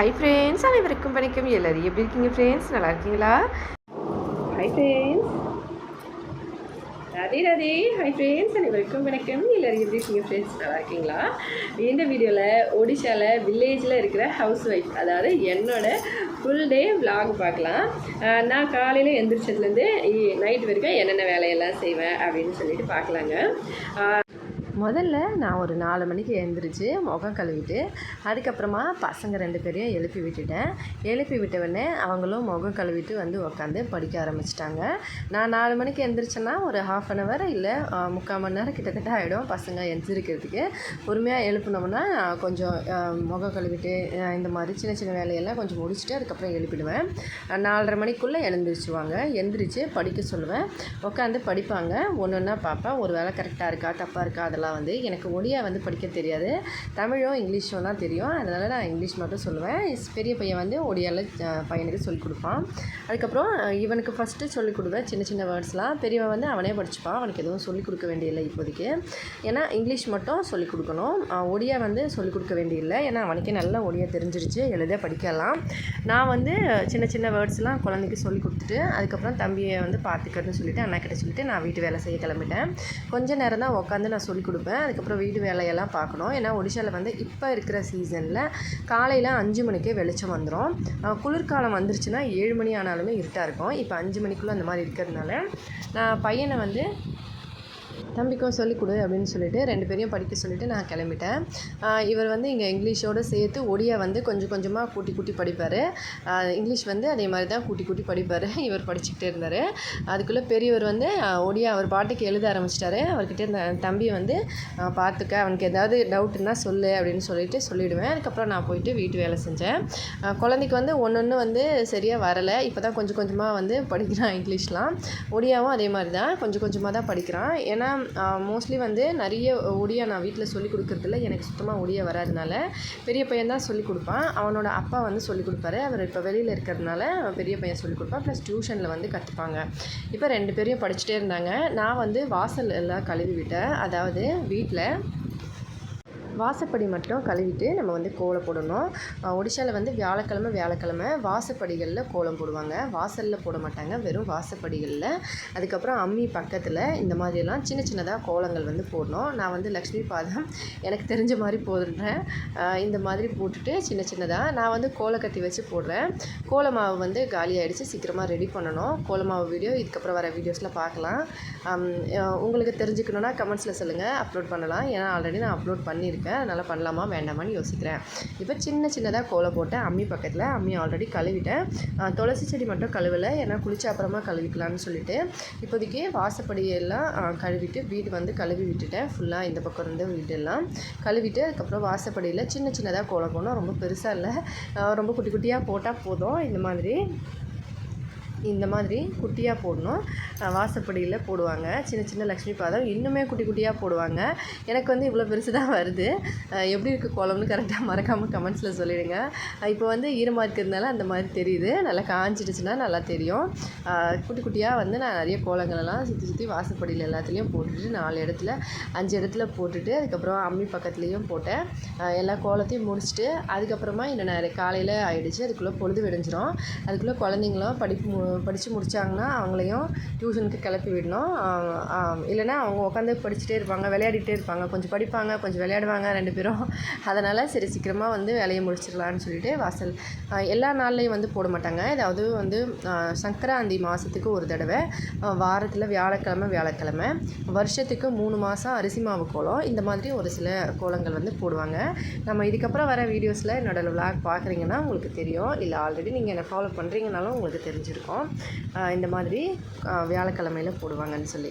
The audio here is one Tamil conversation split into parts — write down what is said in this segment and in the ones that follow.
ஹை ஃப்ரெண்ட்ஸ் அனைவருக்கும் வணக்கம். எல்லாரும் எப்படி இருக்கீங்க ஃப்ரெண்ட்ஸ் நல்லா இருக்கீங்களா? ஹை ஃப்ரெண்ட்ஸ் ரதே ரதே. ஹை ஃப்ரெண்ட்ஸ் அனைவருக்கும் வணக்கம். எல்லோரும் எப்படி இருக்கீங்க ஃப்ரெண்ட்ஸ் நல்லா இருக்கீங்களா? இந்த வீடியோவில் ஒடிஷாவில் வில்லேஜில் இருக்கிற ஹவுஸ் ஒய்ஃப் அதாவது என்னோடய ஃபுல் டே விலாக் பார்க்கலாம். நான் காலையில் எந்திரிச்சதுலேருந்து நைட் வரைக்கும் என்னென்ன வேலையெல்லாம் செய்வேன் அப்படின்னு சொல்லிட்டு பார்க்கலாங்க. முதல்ல நான் ஒரு நாலு மணிக்கு எழுந்திரிச்சு முகம் கழுவிட்டு அதுக்கப்புறமா பசங்க ரெண்டு பேரையும் எழுப்பி விட்டுட்டேன். எழுப்பி விட்டவுடனே அவங்களும் முகம் கழுவிட்டு வந்து உட்காந்து படிக்க ஆரம்பிச்சிட்டாங்க. நான் நாலு மணிக்கு எழுந்திரிச்சேன்னா ஒரு ஹாஃப் அன் ஹவர் இல்லை முக்கால் மணி நேரம் கிட்டத்தட்ட ஆகிடும் பசங்க எழுந்திரிக்கிறதுக்கு பொறுமையாக எழுப்பினோம்னா கொஞ்சம் முகம் கழுவிட்டு இந்த மாதிரி சின்ன சின்ன வேலையெல்லாம் கொஞ்சம் முடிச்சுட்டு அதுக்கப்புறம் எழுப்பிடுவேன். நாலரை மணிக்குள்ளே எழுந்திரிச்சுவாங்க எழுந்திரிச்சு படிக்க சொல்லுவேன். உட்காந்து படிப்பாங்க. ஒன்று ஒன்றா பார்ப்பேன் ஒரு வேலை கரெக்டாக இருக்கா தப்பாக இருக்கா அதெல்லாம் வந்து. எனக்கு ஒடியா வந்து படிக்க தெரியாது. தமிழும் இங்கிலீஷும் தான் தெரியும். அதனால் நான் இங்கிலீஷ் மட்டும் சொல்லுவேன். பெரிய பையன் வந்து ஒடியாவில் பையனுக்கு சொல்லிக் கொடுப்பான். அதுக்கப்புறம் இவனுக்கு ஃபஸ்ட்டு சொல்லிக் கொடுப்பேன் சின்ன சின்ன வேர்ட்ஸ்லாம் பெரியவன் வந்து அவனே படிச்சுப்பான். அவனுக்கு எதுவும் சொல்லிக் கொடுக்க வேண்டியதில்லை இப்போதைக்கு. ஏன்னா இங்கிலீஷ் மட்டும் சொல்லிக் கொடுக்கணும். ஒடியா வந்து சொல்லிக் கொடுக்க வேண்டியதில்லை ஏன்னா அவனுக்கே நல்லா ஒடியா தெரிஞ்சிருச்சு. எழுத படிக்கலாம். நான் வந்து சின்ன சின்ன வேர்ட்ஸ்லாம் குழந்தைக்கு சொல்லி கொடுத்துட்டு அதுக்கப்புறம் தம்பியை வந்து பார்த்துக்கிறதுன்னு சொல்லிட்டு அண்ணா கிட்ட சொல்லிட்டு நான் வீட்டு வேலை செய்ய கிளம்பிட்டேன். கொஞ்ச நேரம் தான் உட்காந்து நான் சொல்லி கொடுப்பேன். அதுக்கப்புறம் வீடு வேலையெல்லாம் பார்க்கணும். ஏன்னா ஒடிஷாவில் வந்து இப்போ இருக்கிற சீசனில் காலையில் அஞ்சு மணிக்கே வெளிச்சம் வந்துடும் குளிர்காலம் வந்துருச்சுன்னா ஏழு மணி ஆனாலுமே இருட்டாக இருக்கும். இப்போ அஞ்சு மணிக்குள்ளே அந்த மாதிரி இருக்கிறதுனால நான் பையனை வந்து தம்பிக்கும் சொல்லிக் கொடு அப்படின்னு சொல்லிட்டு ரெண்டு பேரையும் படிக்க சொல்லிட்டு நான் கிளம்பிட்டேன். இவர் வந்து இங்கே இங்கிலீஷோடு சேர்த்து ஒடியா வந்து கொஞ்சம் கொஞ்சமாக கூட்டி கூட்டி படிப்பார். இங்கிலீஷ் வந்து அதே மாதிரி தான் கூட்டி கூட்டி படிப்பார். இவர் படிச்சுக்கிட்டே இருந்தார். அதுக்குள்ளே பெரியவர் வந்து ஒடியா அவர் பாட்டுக்கு எழுத ஆரம்பிச்சிட்டாரு. அவர்கிட்ட இருந்த தம்பி வந்து பார்த்துக்க அவனுக்கு ஏதாவது டவுட்டுன்னா சொல்லு அப்படின்னு சொல்லிட்டு சொல்லிவிடுவேன் அதுக்கப்புறம் நான் போயிட்டு வீட்டு வேலை செஞ்சேன். குழந்தைக்கு வந்து ஒன்று ஒன்று வந்து சரியாக வரலை. இப்போ தான் கொஞ்சம் கொஞ்சமாக வந்து படிக்கிறான் இங்கிலீஷ்லாம். ஒடியாவும் அதே மாதிரி தான் கொஞ்சம் கொஞ்சமாக தான் படிக்கிறான். ஏன்னா மோஸ்ட்லி வந்து நிறைய ஒடியா நான் வீட்டில் சொல்லி கொடுக்குறதில்ல. எனக்கு சுத்தமாக ஒடியா வராதனால பெரிய பையன் தான் சொல்லி கொடுப்பான். அவனோட அப்பா வந்து சொல்லி கொடுப்பாரு. அவர் இப்போ வெளியில் இருக்கிறதுனால பெரிய பையன் சொல்லி கொடுப்பான். ப்ளஸ் டியூஷனில் வந்து கற்றுப்பாங்க இப்போ ரெண்டு பேரையும் படிச்சுட்டே இருந்தாங்க. நான் வந்து வாசல் எல்லாம் கழுவி விட்டேன். அதாவது வீட்டில் வாசப்படி மட்டும் கழுவிட்டு நம்ம வந்து கோலம் போடணும். ஒடிஷாவில் வந்து வியாழக்கிழமை வியாழக்கிழமை வாசப்படிகளில் கோலம் போடுவாங்க. வாசலில் போட மாட்டாங்க. வெறும் வாசப்படிகளில். அதுக்கப்புறம் அம்மி பக்கத்தில் இந்த மாதிரியெல்லாம் சின்ன சின்னதாக கோலங்கள் வந்து போடணும். நான் வந்து லக்ஷ்மி பாதம் எனக்கு தெரிஞ்ச மாதிரி போடுறேன். இந்த மாதிரி போட்டுட்டு சின்ன சின்னதாக நான் வந்து கோலம் கட்டி வச்சு போடுறேன். கோல மாவு வந்து காலி சீக்கிரமாக ரெடி பண்ணணும். கோல மாவு வீடியோ இதுக்கப்புறம் வர வீடியோஸில் பார்க்கலாம் உங்களுக்கு தெரிஞ்சுக்கணுன்னா கமெண்ட்ஸில் சொல்லுங்கள் அப்லோட் பண்ணலாம். ஏன்னா ஆல்ரெடி நான் அப்லோட் பண்ணியிருக்கேன். அதனால் பண்ணலாமா? வேண்டாமான்னு யோசிக்கிறேன். இப்போ சின்ன சின்னதாக கோலம் போட்டேன் அம்மி பக்கத்தில் அம்மி ஆல்ரெடி கழுவிட்டேன். துளசி செடி மட்டும் கழுவலை. ஏன்னா குளிச்ச அப்புறமா கழுவிக்கலான்னு சொல்லிட்டு இப்போதைக்கு வாசப்படியெல்லாம் கழுவிட்டு வீடு வந்து கழுவி விட்டுட்டேன். ஃபுல்லாக இந்த பக்கம் இருந்து வீடெல்லாம் கழுவிட்டு அதுக்கப்புறம் வாசப்படியில் சின்ன சின்னதாக கோலம் போனோம் ரொம்ப பெருசாக இல்லை. ரொம்ப குட்டி குட்டியாக போட்டால் போதும். இந்த மாதிரி இந்த மாதிரி குட்டியாக போடணும். வாசப்படியில் போடுவாங்க. சின்ன சின்ன லக்ஷ்மி பாதம். இன்னுமே குட்டி குட்டியாக போடுவாங்க. எனக்கு வந்து இவ்வளோ பெருசு தான் வருது எப்படி இருக்குது கோலம்னு கரெக்டாக மறக்காமல் கமெண்ட்ஸில் சொல்லிடுங்க. இப்போ வந்து ஈரமாக இருக்கிறதுனால அந்த மாதிரி தெரியுது. நல்லா காஞ்சிடுச்சுன்னா நல்லா தெரியும். குட்டி குட்டியாக வந்து நான் நிறைய கோலங்களெல்லாம் சுற்றி சுற்றி வாசப்படியில் எல்லாத்துலேயும் போட்டுட்டு நாலு இடத்துல அஞ்சு இடத்துல போட்டுட்டு அதுக்கப்புறம் அம்மி பக்கத்துலேயும் போட்டேன். எல்லா கோலத்தையும் முடிச்சுட்டு அதுக்கப்புறமா இன்னும் நான் காலையில் ஆகிடுச்சு அதுக்குள்ளே பொழுது விடைஞ்சிரும். அதுக்குள்ளே குழந்தைங்களும் படிப்பு மு படித்து முடித்தாங்கன்னா அவங்களையும் டியூஷனுக்கு கிளப்பி விடணும். இல்லைன்னா அவங்க உட்காந்து படிச்சுட்டே இருப்பாங்க விளையாடிட்டே இருப்பாங்க. கொஞ்சம் படிப்பாங்க கொஞ்சம் விளையாடுவாங்க ரெண்டு பேரும். அதனால் சரி சீக்கிரமாக வந்து வேலையை முடிச்சிடலான்னு சொல்லிட்டு வாசல். எல்லா நாள்லேயும் வந்து போட மாட்டாங்க. ஏதாவது வந்து சங்கராந்தி மாதத்துக்கு ஒரு தடவை வாரத்தில் வியாழக்கிழமை வியாழக்கிழமை. வருஷத்துக்கு மூணு மாதம் அரிசி மாவு கோலம். இந்த மாதிரி ஒரு சில கோலங்கள் வந்து போடுவாங்க. நம்ம இதுக்கப்புறம் வர வீடியோஸில் என்னோடய விளாக் பார்க்குறீங்கன்னா உங்களுக்கு தெரியும். இல்லை ஆல்ரெடி நீங்கள் என்னை ஃபாலோ பண்ணுறீங்கனாலும் உங்களுக்கு தெரிஞ்சிருக்கும். ஆஹ் இந்த மாதிரி வியாழக்கிழமையில் வியாழக்கிழமையில போடுவாங்கன்னு சொல்லி.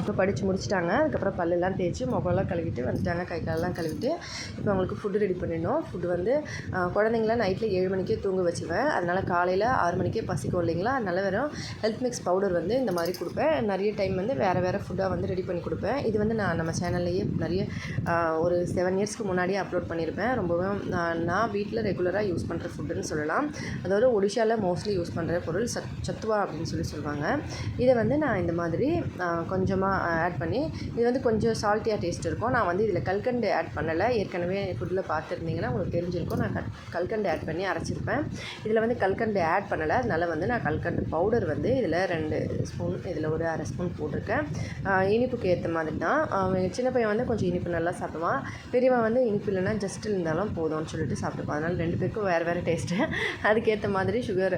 இப்போ படித்து முடிச்சிட்டாங்க. அதுக்கப்புறம் பல்லெல்லாம் தேய்ச்சி முகம்லாம் கழுவிட்டு வந்துட்டாங்க. கை காலெல்லாம் கழுவிட்டு. இப்போ அவங்களுக்கு ஃபுட்டு ரெடி பண்ணிடணும். ஃபுட்டு வந்து குழந்தைங்களாம் குழந்தைங்கள நைட்டில் ஏழு மணிக்கே தூங்க வச்சுவேன் அதனால் காலையில் ஆறு மணிக்கே பசிக்கும் இல்லைங்களா? அதனால் வெறும் ஹெல்த் மிக்ஸ் பவுடர் வந்து இந்த மாதிரி கொடுப்பேன். நிறைய டைம் வந்து வேறு வேறு ஃபுட்டாக வந்து ரெடி பண்ணி கொடுப்பேன். இது வந்து நான் நம்ம சேனல்லையே நிறைய ஒரு செவன் இயர்ஸ்க்கு முன்னாடியே அப்லோட் பண்ணியிருப்பேன். ரொம்பவும் நான் நான் வீட்டில் ரெகுலராக யூஸ் பண்ணுற ஃபுட்டுன்னு சொல்லலாம். அதாவது ஒடிஷாவில் மோஸ்ட்லி யூஸ் பண்ணுற பொருள் சத் சத்துவா அப்படின்னு சொல்லி சொல்லுவாங்க. இதை வந்து நான் இந்த மாதிரி கொஞ்சமாக ஆட் பண்ணி இது வந்து கொஞ்சம் சால்ட்டியாக டேஸ்ட் இருக்கும். நான் வந்து இதில் கல்கண்டு ஆட் பண்ணலை. ஏற்கனவே ஃபுட்டில் பார்த்துருந்தீங்கன்னா உங்களுக்கு தெரிஞ்சிருக்கும். நான் கல்கண்டு ஆட் பண்ணி அரைச்சிருப்பேன். இதில் வந்து கல்கண்டு ஆட் பண்ணலை. அதனால் வந்து நான் கல்கண்டு பவுடர் வந்து இதில் ரெண்டு ஸ்பூன் இதில் ஒரு அரை ஸ்பூன் போட்டிருக்கேன். இனிப்புக்கு ஏற்ற மாதிரி தான். சின்ன பையன் வந்து கொஞ்சம் இனிப்பு நல்லா சாப்பிடுவான். பெரியவன் வந்து இனிப்பு இல்லைன்னா ஜஸ்ட் இருந்தாலும் போதும்னு சொல்லிட்டு சாப்பிட்டுப்பான். அதனால் ரெண்டு பேருக்கும் வேறு வேறு டேஸ்ட்டு அதுக்கேற்ற மாதிரி சுகர்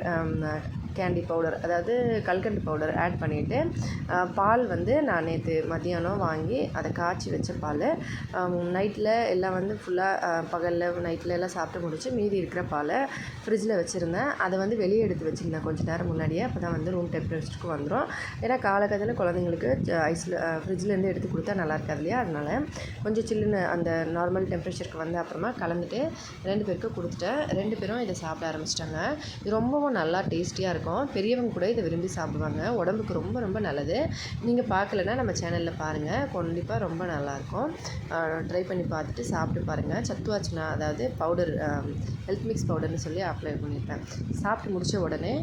கேண்டி பவுடர் அதாவது கல்கண்டு பவுடர் ஆட் பண்ணிவிட்டு பால் வந்து நான் நேற்று மதியானம் வாங்கி அதை காய்ச்சி வச்ச பால். நைட்டில் எல்லாம் வந்து ஃபுல்லாக பகலில் நைட்டில் எல்லாம் சாப்பிட்டு முடிச்சு மீதி இருக்கிற பாலை ஃப்ரிட்ஜில் வச்சுருந்தேன். அதை வந்து வெளியே எடுத்து வச்சுருந்தேன் கொஞ்சம் நேரம் முன்னாடியே. அப்போ தான் வந்து ரூம் டெம்பரேச்சருக்கு வந்துடும் ஏன்னா காலகட்டத்தில் குழந்தைங்களுக்கு ஐஸில் ஃப்ரிட்ஜ்லேருந்து எடுத்து கொடுத்தா நல்லா இருக்காது இல்லையா? அதனால் கொஞ்சம் சில்லுன்னு அந்த நார்மல் டெம்பரேச்சருக்கு வந்த அப்புறமா கலந்துட்டு ரெண்டு பேருக்கு கொடுத்துட்டேன். ரெண்டு பேரும் இதை சாப்பிட ஆரம்பிச்சிட்டாங்க. இது ரொம்பவும் நல்லா டேஸ்டியாக இருக்கும் இருக்கும். பெரியவங்க கூட இதை விரும்பி சாப்பிடுவாங்க. உடம்புக்கு ரொம்ப ரொம்ப நல்லது. நீங்கள் பார்க்கலன்னா நம்ம சேனலில் பாருங்கள் கண்டிப்பாக ரொம்ப நல்லாயிருக்கும். ட்ரை பண்ணி பார்த்துட்டு சாப்பிட்டு பாருங்கள் சத்துவாச்சுனா அதாவது பவுடர் ஹெல்த் மிக்ஸ் பவுடர்னு சொல்லி அப்ளை பண்ணியிருப்பேன். சாப்பிட்டு முடித்த உடனே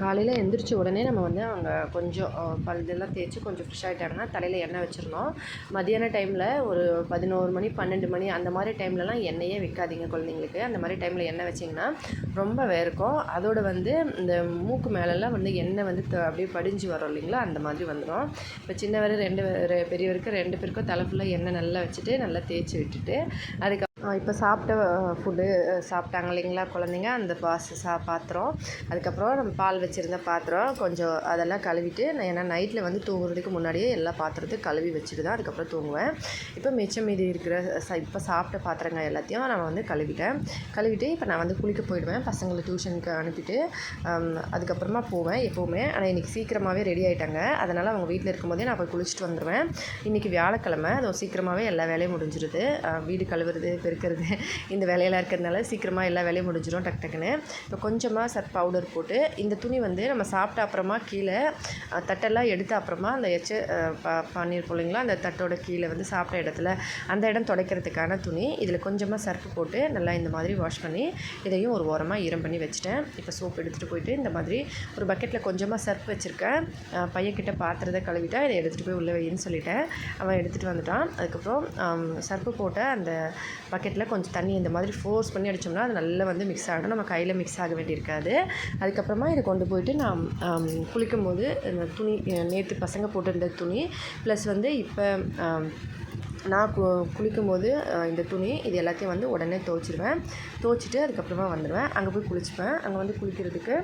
காலையில் எந்திரிச்ச உடனே நம்ம வந்து அங்கே கொஞ்சம் அஹ், பல்லெல்லாம் தேய்ச்சி கொஞ்சம் ஃப்ரெஷ் ஆகிட்டாங்கன்னா தலையில் எண்ணெய் வச்சிடணும். மதியான டைமில் ஒரு பதினோரு மணி பன்னெண்டு மணி அந்த மாதிரி டைம்லலாம் எண்ணெயே வைக்காதீங்க குழந்தைங்களுக்கு. அந்த மாதிரி டைமில் எண்ணெய் வச்சிங்கன்னா ரொம்ப வேர்க்கும். அதோடு வந்து இந்த மூக்கு மேலெல்லாம் வந்து எண்ணெய் வந்து த- அப்படியே படிஞ்சு வரும் இல்லைங்களா? அந்த மாதிரி வந்துடும் இப்போ சின்னவர் ரெண்டு பெரியவருக்கு ரெண்டு பேருக்கும் தலை ஃபுல்லாக எண்ணெய் நல்லா வச்சுட்டு நல்லா தேய்ச்சி விட்டுட்டு அதுக்கு இப்போ சாப்பிட்ட ஃபுட்டு சாப்பிட்டாங்க இல்லைங்களா குழந்தைங்க? அந்த பாஸ் சா பாத்திரம். அதுக்கப்புறம் நம்ம பால் வச்சுருந்த பாத்திரம் கொஞ்சம் அதெல்லாம் கழுவிட்டு நான் ஏன்னா நைட்டில் வந்து தூங்குறதுக்கு முன்னாடியே எல்லா பாத்திரத்தையும் கழுவி வச்சுட்டு தான் அதுக்கப்புறம் தூங்குவேன். இப்போ மிச்சம் மீதி இருக்கிற ச இப்போ சாப்பிட்ட பாத்திரங்கள் எல்லாத்தையும் நான் வந்து கழுவிட்டேன். கழுவிட்டு இப்போ நான் வந்து குளிக்க போயிடுவேன். பசங்களை டியூஷனுக்கு அனுப்பிட்டு அதுக்கப்புறமா போவேன் எப்போவுமே. ஆனால் இன்றைக்கி சீக்கிரமாகவே ரெடி ஆகிட்டாங்க அதனால் அவங்க வீட்டில் இருக்கும்போதே நான் போய் குளிச்சுட்டு வந்துடுவேன் இன்றைக்கி வியாழக்கிழமை அதுவும் சீக்கிரமாகவே எல்லா வேலையும் முடிஞ்சிருது. வீடு கழுவுறது இருக்கிறது. இந்த வேலையெல்லாம் இருக்கிறதுனால சீக்கிரமாக எல்லா வேலையும் முடிஞ்சிடும் டக் டக்குன்னு. இப்போ கொஞ்சமாக சர்ப் பவுடர் போட்டு இந்த துணி வந்து நம்ம சாப்பிட்ட அப்புறமா கீழே தட்டெல்லாம் எடுத்த அப்புறமா அந்த எச்ச பண்ணியிருப்போம் இல்லைங்களா? அந்த தட்டோட கீழே வந்து சாப்பிட்ட இடத்துல அந்த இடம் துடைக்கிறதுக்கான துணி இதில் கொஞ்சமாக சர்ஃப் போட்டு நல்லா இந்த மாதிரி வாஷ் பண்ணி இதையும் ஒரு ஓரமாக ஈரம் பண்ணி வச்சுட்டேன். இப்போ சோப் எடுத்துகிட்டு போயிட்டு இந்த மாதிரி ஒரு பக்கெட்டில் கொஞ்சமாக சர்ஃப் வச்சுருக்கேன். பையன்கிட்ட பாத்திரத்தை கழுவிட்டா இதை எடுத்துகிட்டு போய் உள்ளே வைன்னு சொல்லிட்டேன். அவன் எடுத்துகிட்டு வந்துட்டான். அதுக்கப்புறம் சர்ப்பு போட்ட அந்த பாக்கெட்டில் கொஞ்சம் தண்ணி இந்த மாதிரி ஃபோர்ஸ் பண்ணி அடித்தோம்னா அது நல்லா வந்து மிக்ஸ் ஆகிடும் நம்ம கையில் மிக்ஸ் ஆக வேண்டியிருக்காது. அதுக்கப்புறமா இதை கொண்டு போயிட்டு நான் குளிக்கும் போது இந்த துணி நேற்று பசங்க போட்டிருந்த துணி ப்ளஸ் வந்து இப்போ நான் கு குளிக்கும்போது போது இந்த துணி இது எல்லாத்தையும் வந்து உடனே துவைச்சிருவேன். துவைச்சிட்டு அதுக்கப்புறமா வந்துடுவேன் அங்கே போய் குளிச்சுப்பேன். அங்கே வந்து குளிக்கிறதுக்கு